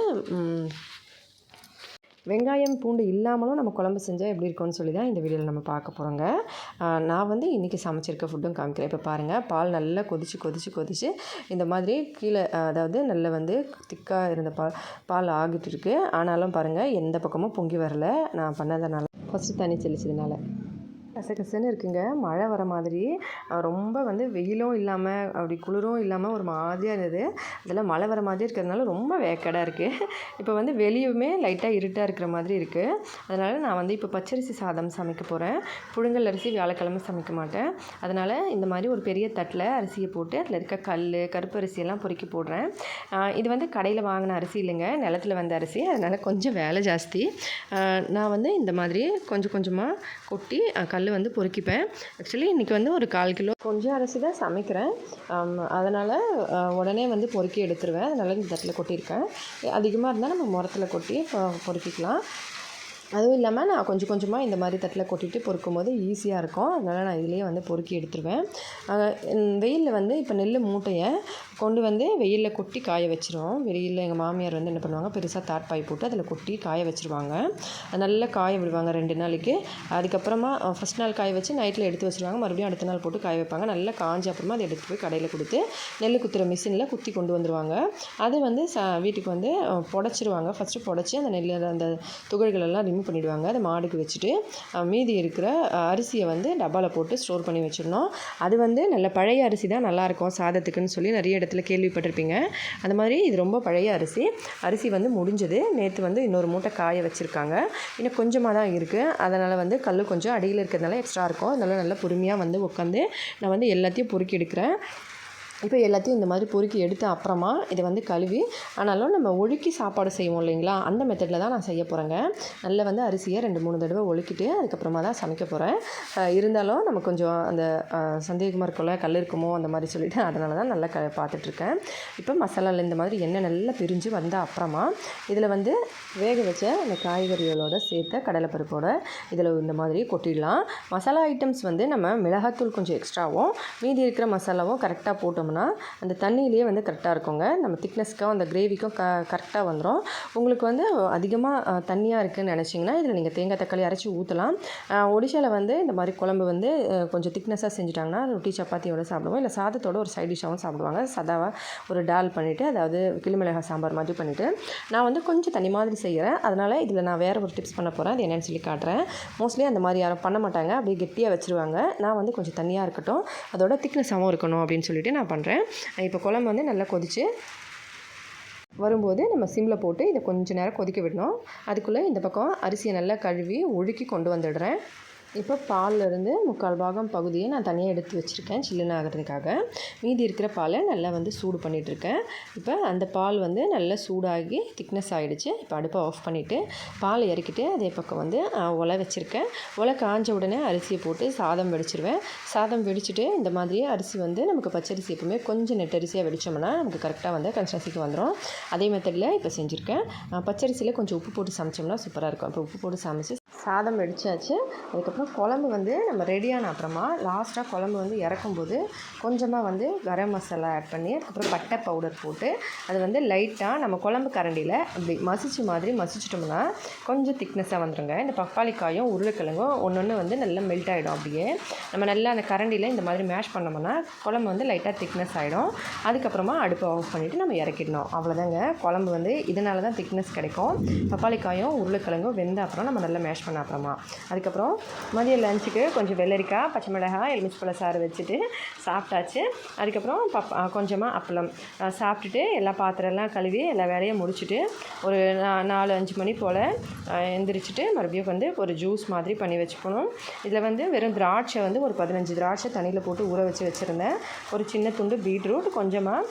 வெங்காயம் பூண்டு இல்லாமலும் நம்ம குழம்பு செஞ்சால் எப்படி இருக்கும்னு சொல்லி தான் இந்த வீடியோவில் நம்ம பார்க்க போகிறோங்க நான் வந்து இன்றைக்கி சமைச்சிருக்க ஃபுட்டும் காமிக்கிறேன். இப்போ பாருங்கள் பால் நல்லா கொதிச்சு கொதிச்சு கொதிச்சு இந்த மாதிரி கீழே அதாவது நல்லா வந்து திக்காக இருந்த பால் பால் ஆகிட்டு இருக்குது ஆனாலும் பாருங்கள் எந்த பக்கமும் பொங்கி வரல. நான் பண்ணதுனால ஃபஸ்ட்டு தண்ணி தெளிச்சதுனால. கசகசன்னு இருக்குங்க. மழை வர மாதிரி. ரொம்ப வந்து வெயிலும் இல்லாமல் அப்படி குளிரும் இல்லாமல் ஒரு மாதிரியாக இருந்தது. அதில் மழை வர மாதிரி இருக்கிறதுனால ரொம்ப வேக்கடாக இருக்குது இப்போ வந்து வெளியுமே லைட்டாக இருட்டாக இருக்கிற மாதிரி இருக்குது அதனால் நான் வந்து இப்போ பச்சரிசி சாதம் சமைக்க போகிறேன் புழுங்கல் அரிசி வியாழக்கிழமை சமைக்க மாட்டேன். அதனால் இந்த மாதிரி ஒரு பெரிய தட்டில் அரிசியை போட்டு அதில் இருக்க கல் கருப்பு அரிசியெல்லாம் பொறுக்கி போடுறேன். இது வந்து கடையில் வாங்கின அரிசி இல்லைங்க. நிலத்துல வந்த அரிசி. அதனால் கொஞ்சம் வேலை ஜாஸ்தி. நான் வந்து இந்த மாதிரி கொஞ்சம் கொஞ்சமாக கொட்டி கல் வந்து பொறுக்கிப்பேன். ஆக்சுவலி இன்றைக்கி வந்து ஒரு கால் கிலோ கொஞ்சம் அரிசி தான் சமைக்கிறேன். அதனால் உடனே வந்து பொறுக்கி எடுத்துருவேன். அதனால் இந்த தட்டில் கொட்டியிருக்கேன். அதிகமாக இருந்தால் நம்ம முரத்தில் கொட்டி பொறுக்கிக்கலாம். அதுவும் இல்லாமல் நான் கொஞ்சம் கொஞ்சமாக இந்த மாதிரி தட்டில் கொட்டிட்டு பொறுக்கும் போது ஈஸியாக இருக்கும். அதனால் நான் இதிலேயே வந்து பொறுக்கி எடுத்துருவேன். வெயிலில் வந்து இப்போ நெல் மூட்டையை கொண்டு வந்து வெயிலில் கொட்டி காய வச்சிருவோம். வெளியில் எங்கள் மாமியார் வந்து என்ன பண்ணுவாங்க பெருசாக தாட்பாய் போட்டு அதில் கொட்டி காய வச்சிருவாங்க. நல்லா காய விடுவாங்க ரெண்டு நாளைக்கு. அதுக்கப்புறமா ஃபஸ்ட் நாள் காய வச்சு நைட்டில் எடுத்து வச்சுருவாங்க. மறுபடியும் அடுத்த நாள் போட்டு காய வைப்பாங்க. நல்லா காஞ்ச அப்புறமா அதை எடுத்து போய் கடையில் கொடுத்து நெல் குத்துற மிஷினில் குத்தி கொண்டு வந்துடுவாங்க அது வந்து ச வீட்டுக்கு வந்து புடச்சிருவாங்க. ஃபஸ்ட்டு புடச்சி அந்த நெல் அந்த துகள்களெல்லாம் ரிமூவ் ரிமூவ் பண்ணிவிடுவாங்க அதை மாடுக்கு வச்சுட்டு மீதி இருக்கிற அரிசியை வந்து டப்பாவில் போட்டு ஸ்டோர் பண்ணி வச்சிடணும். அது வந்து நல்ல பழைய அரிசி தான் நல்லாயிருக்கும் சாதத்துக்குன்னு சொல்லி நிறைய இடத்துல கேள்விப்பட்டிருப்பீங்க. அந்த மாதிரி இது ரொம்ப பழைய அரிசி. அரிசி வந்து முடிஞ்சது. நேற்று வந்து இன்னொரு மூட்டை காய வச்சுருக்காங்க. இன்னும் கொஞ்சமாக தான் இருக்குது அதனால் வந்து கல் கொஞ்சம் அடியில் இருக்கிறதுனால எக்ஸ்ட்ரா இருக்கும். அதனால் நல்லா பொறுமையாக வந்து உட்காந்து நான் வந்து எல்லாத்தையும் பொறுக்கி எடுக்கிறேன். இப்போ எல்லாத்தையும் இந்த மாதிரி பொறுக்கி எடுத்த அப்புறமா இதை வந்து கழுவி ஆனாலும் நம்ம ஒழுக்கி சாப்பாடு செய்வோம் இல்லைங்களா? அந்த மெத்தடில் தான் நான் செய்ய போகிறேங்க நல்லா வந்து அரிசியை ரெண்டு மூணு தடவை ஒழுக்கிட்டு அதுக்கப்புறமா தான் சமைக்க போகிறேன் இருந்தாலும் நம்ம கொஞ்சம் அந்த சந்தேகமாக இருக்கோம்ல கல் இருக்குமோ அந்த மாதிரி சொல்லிவிட்டு அதனால தான் நல்லா க பார்த்துட்ருக்கேன். இப்போ மசாலாவில் இந்த மாதிரி எண்ணெய் நல்லா பிரிஞ்சு வந்த அப்புறமா இதில் வந்து வேக வச்ச அந்த காய்கறிகளோட சேர்த்த கடலைப்பருப்போட இதில் இந்த மாதிரி கொட்டிடலாம். மசாலா ஐட்டம்ஸ் வந்து நம்ம மிளகாத்தூள் கொஞ்சம் எக்ஸ்ட்ராவும் மீதி இருக்கிற மசாலாவும் கரெக்டாக போட்டோம்னா அந்த தண்ணியிலேயே வந்து கரெக்டாக இருக்குங்க. நம்ம திக்னஸ்க்கும் அந்த கிரேவிக்கும் க கரெக்டாக வந்துடும் உங்களுக்கு வந்து அதிகமாக தண்ணியாக இருக்குதுன்னு நினச்சிங்கன்னா இதில் நீங்கள் தேங்காய் தக்காளி அரைச்சி ஊற்றலாம் ஒடிஷாவில் வந்து இந்த மாதிரி குழம்பு வந்து கொஞ்சம் திக்னஸாக செஞ்சுட்டாங்கன்னா ரொட்டி சப்பாத்தியோடு சாப்பிடுவோம். இல்லை சாதத்தோட ஒரு சைட் டிஷ்ஷாகவும் சாப்பிடுவாங்க. சதாவாக ஒரு டால் பண்ணிவிட்டு அதாவது கிளிமிளகாய் சாம்பார் மாதிரி பண்ணிவிட்டு நான் வந்து கொஞ்சம் தனி மாதிரி செய்கிறேன் அதனால் இதில் நான் வேறு ஒரு டிப்ஸ் பண்ண போகிறேன் அது என்னென்னு சொல்லி காட்டுறேன். மோஸ்ட்லி அந்த மாதிரி யாரும் பண்ண மாட்டாங்க. அப்படியே கெட்டியாக வச்சுருவாங்க. நான் வந்து கொஞ்சம் தண்ணியாக இருக்கட்டும். அதோட திக்னஸாகவும் இருக்கணும் அப்படின்னு சொல்லிட்டு நான் பண்ணுறேன் இப்போ குழம்பு வந்து நல்லா கொதிச்சு வரும்போது நம்ம சிம்மில் போட்டு இதை கொஞ்சம் நேரம் கொதிக்க விடணும். அதுக்குள்ளே இந்த பக்கம் அரிசியை நல்லா கழுவி ஒழுக்கி கொண்டு வந்துடுறேன். இப்போ பால்ல இருந்து முக்கால் பாகம் பகுதியை நான் தனியாக எடுத்து வச்சுருக்கேன் சில்லுன்னு ஆகிறதுக்காக. மீதி இருக்கிற பாலை நல்லா வந்து சூடு பண்ணிகிட்ருக்கேன் இப்போ அந்த பால் வந்து நல்லா சூடாகி திக்னஸ் ஆகிடுச்சு இப்போ அடுப்பை ஆஃப் பண்ணிவிட்டு பால் இறக்கிட்டு அதே பக்கம் வந்து ஒலை வச்சுருக்கேன். ஒலை காஞ்ச உடனே அரிசியை போட்டு சாதம் வெடிச்சிருவேன். சாதம் வெடிச்சிட்டு இந்த மாதிரியே அரிசி வந்து நமக்கு பச்சரிசி எப்பவுமே கொஞ்சம் நெட்டரிசியாக வெடித்தோம்னா நமக்கு கரெக்டாக வந்து கன்சிஸ்டன்சிக்கு வந்துடும் அதே மெத்தடில் இப்போ செஞ்சுருக்கேன். பச்சரிசியில் கொஞ்சம் உப்பு போட்டு சமைச்சோம்னா சூப்பராக இருக்கும். இப்போ உப்பு போட்டு சமைச்சு சாதம் வெடிச்சாச்சு. அதுக்கப்புறம் குழம்பு வந்து நம்ம ரெடியான அப்புறமா லாஸ்ட்டாக குழம்பு வந்து இறக்கும்போது கொஞ்சமாக வந்து கரம் மசாலா ஆட் பண்ணி அதுக்கப்புறம் பட்டை பவுடர் போட்டு அது வந்து லைட்டாக நம்ம குழம்பு கரண்டியில் அப்படி மசிச்சு மாதிரி மசிச்சிட்டோம்னா கொஞ்சம் திக்னஸாக வந்துடுங்க இந்த பப்பாளி காயும் உருளைக்கிழங்கும் ஒன்று ஒன்று வந்து நல்லா மெல்ட் ஆகிடும் அப்படியே. நம்ம நல்லா அந்த கரண்டியில் இந்த மாதிரி மேஷ் பண்ணோம்னா குழம்பு வந்து லைட்டாக திக்னஸ் ஆகிடும் அதுக்கப்புறமா அடுப்பை ஆஃப் பண்ணிவிட்டு நம்ம இறக்கிடணும். அவ்வளோதாங்க குழம்பு வந்து இதனால தான் திக்னஸ் கிடைக்கும். பப்பாளி காயும் உருளைக்கிழங்கும் வெந்த அப்புறம் நம்ம நல்லா மேஷ் பண்ண அப்புறமா. அதுக்கப்புறம் மதிய லஞ்சுக்கு கொஞ்சம் வெள்ளரிக்காய் பச்சை மிளகாய் எலுமிச்சப்பழ சாறு வச்சுட்டு சாப்பிட்டாச்சு. அதுக்கப்புறம் பப் கொஞ்சமாக அப்பளம். சாப்பிட்டுட்டு எல்லா பாத்திரம்லாம் கழுவி எல்லா வேலையும் முடிச்சுட்டு ஒரு நா- நாலு அஞ்சு மணி போல் எந்திரிச்சிட்டு மறுபடியும் வந்து ஒரு ஜூஸ் மாதிரி பண்ணி வச்சுக்கணும். இதில் வந்து வெறும் திராட்சை வந்து ஒரு பதினஞ்சு திராட்சை தண்ணியில் போட்டு ஊற வச்சு வச்சுருந்தேன். ஒரு சின்ன துண்டு பீட்ரூட் கொஞ்சமாக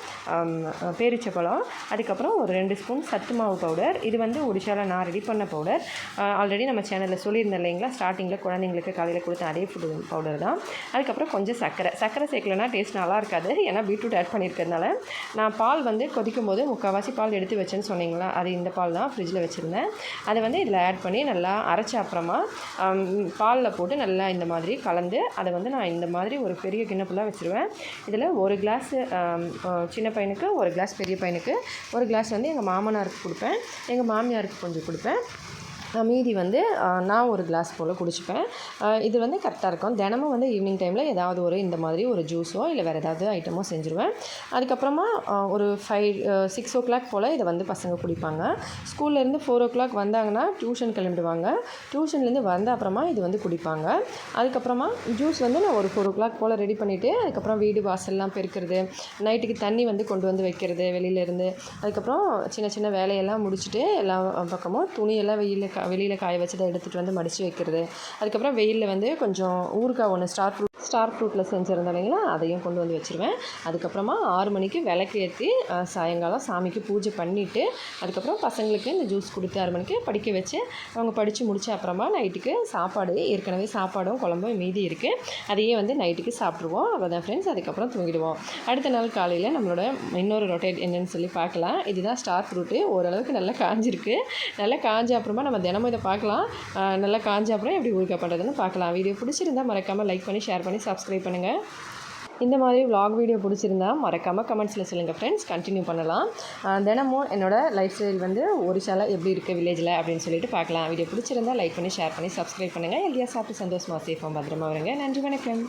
பேரிச்சப்பழம் அதுக்கப்புறம் ஒரு ரெண்டு ஸ்பூன் சத்து மாவு பவுடர். இது வந்து ஒடிஷாவில் நான் ரெடி பண்ண பவுடர். ஆல்ரெடி நம்ம சேனலில் சொல்லியிருந்தேன் இல்லைங்களா? ஸ்டார்டிங்கில் குழந்தைங்க குழந்தைங்களுக்கு காலையில் கொடுத்த அதே ஃபுட் பவுடர் தான். அதுக்கப்புறம் கொஞ்சம் சர்க்கரை. சர்க்கரை சேர்க்கலனா டேஸ்ட் நல்லா இருக்காது. ஏன்னா பீட்ரூட் ஆட் பண்ணியிருக்கிறதுனால. நான் பால் வந்து கொதிக்கும் போது முக்கால்வாசி பால் எடுத்து வச்சேன்னு சொன்னீங்களா? அது இந்த பால் தான் ஃப்ரிட்ஜில் வச்சுருந்தேன். அதை வந்து இதில் ஆட் பண்ணி நல்லா அரைச்ச அப்புறமா பாலில் போட்டு நல்லா இந்த மாதிரி கலந்து அதை வந்து நான் இந்த மாதிரி ஒரு பெரிய கிண்ண வச்சுருவேன். இதில் ஒரு கிளாஸ் சின்ன பையனுக்கு ஒரு கிளாஸ் பெரிய பையனுக்கு ஒரு கிளாஸ் வந்து எங்கள் மாமனாருக்கு கொடுப்பேன். எங்கள் மாமியாருக்கு கொஞ்சம் கொடுப்பேன். மீதி வந்து நான் ஒரு கிளாஸ் போல் குடிச்சுப்பேன். இது வந்து கரெக்டாக இருக்கும். தினமும் வந்து ஈவினிங் டைமில் ஏதாவது ஒரு இந்த மாதிரி ஒரு ஜூஸோ இல்லை வேறு ஏதாவது ஐட்டமோ செஞ்சுருவேன். அதுக்கப்புறமா ஒரு ஃபைவ் சிக்ஸ் ஓ கிளாக் போல் இதை வந்து பசங்க குடிப்பாங்க. ஸ்கூல்லேருந்து ஃபோர் ஓ கிளாக் வந்தாங்கன்னா டியூஷன் கிளம்பிடுவாங்க. டியூஷன்லேருந்து வந்த அப்புறமா இது வந்து குடிப்பாங்க. அதுக்கப்புறமா ஜூஸ் வந்து நான் ஒரு ஃபோர் ஓ கிளாக் போல் ரெடி பண்ணிவிட்டு அதுக்கப்புறம் வீடு வாசல்லாம் பெருக்கிறது நைட்டுக்கு தண்ணி வந்து கொண்டு வந்து வைக்கிறது வெளியிலேருந்து அதுக்கப்புறம் சின்ன சின்ன வேலையெல்லாம் முடிச்சுட்டு எல்லா பக்கமும் துணியெல்லாம் வெயிலில் வெளியில் காய வச்சதை எடுத்துகிட்டு வந்து மடித்து வைக்கிறது. அதுக்கப்புறம் வெயிலில் வந்து கொஞ்சம் ஊறுகாய் ஒன்று ஸ்டார் ஃப்ரூட் ஸ்டார் ஃப்ரூட்டில் செஞ்சுருந்தேன் இல்லைங்களா? அதையும் கொண்டு வந்து வச்சுருவேன். அதுக்கப்புறமா ஆறு மணிக்கு விளக்கு ஏற்றி சாயங்காலம் சாமிக்கு பூஜை பண்ணிவிட்டு அதுக்கப்புறம் பசங்களுக்கு இந்த ஜூஸ் கொடுத்து ஆறு மணிக்கு படிக்க வச்சு அவங்க படித்து முடித்த அப்புறமா நைட்டுக்கு சாப்பாடு ஏற்கனவே சாப்பாடும் குழம்பும் மீதி இருக்குது அதையே வந்து நைட்டுக்கு சாப்பிட்ருவோம் அவ்வளோதான் ஃப்ரெண்ட்ஸ் அதுக்கப்புறம் தூங்கிடுவோம். அடுத்த நாள் காலையில் நம்மளோட இன்னொரு ரொட்டேட் என்னன்னு சொல்லி பார்க்கலாம். இதுதான் ஸ்டார் ஃப்ரூட்டு. ஓரளவுக்கு நல்லா காஞ்சிருக்கு. நல்லா காஞ்ச அப்புறமா நம்ம தினமும் இதை பார்க்கலாம். நல்லா காஞ்ச அப்புறம் எப்படி ஊறுகாய் பண்ணுறதுன்னு பார்க்கலாம். வீடியோ பிடிச்சிருந்தா மறக்காமல் லைக் பண்ணி ஷேர் பண்ணி சப்ஸ்கிரைப் பண்ணுங்கள் இந்த மாதிரி விலாக் வீடியோ பிடிச்சிருந்தா மறக்காமல் கமெண்ட்ஸில் சொல்லுங்கள் ஃப்ரெண்ட்ஸ் கண்டினியூ பண்ணலாம். தினமும் என்னோடய லைஃப் ஸ்டைல் வந்து ஒரிசாவில் எப்படி இருக்குது வில்லேஜில் அப்படின்னு சொல்லிட்டு பார்க்கலாம். வீடியோ பிடிச்சிருந்தா லைக் பண்ணி ஷேர் பண்ணி சப்ஸ்கிரைப் பண்ணுங்கள் எல்லையாக சாப்பிட்டு சந்தோஷமாக சேஃபாக பத்திரமா வருங்க நன்றி வணக்கம்.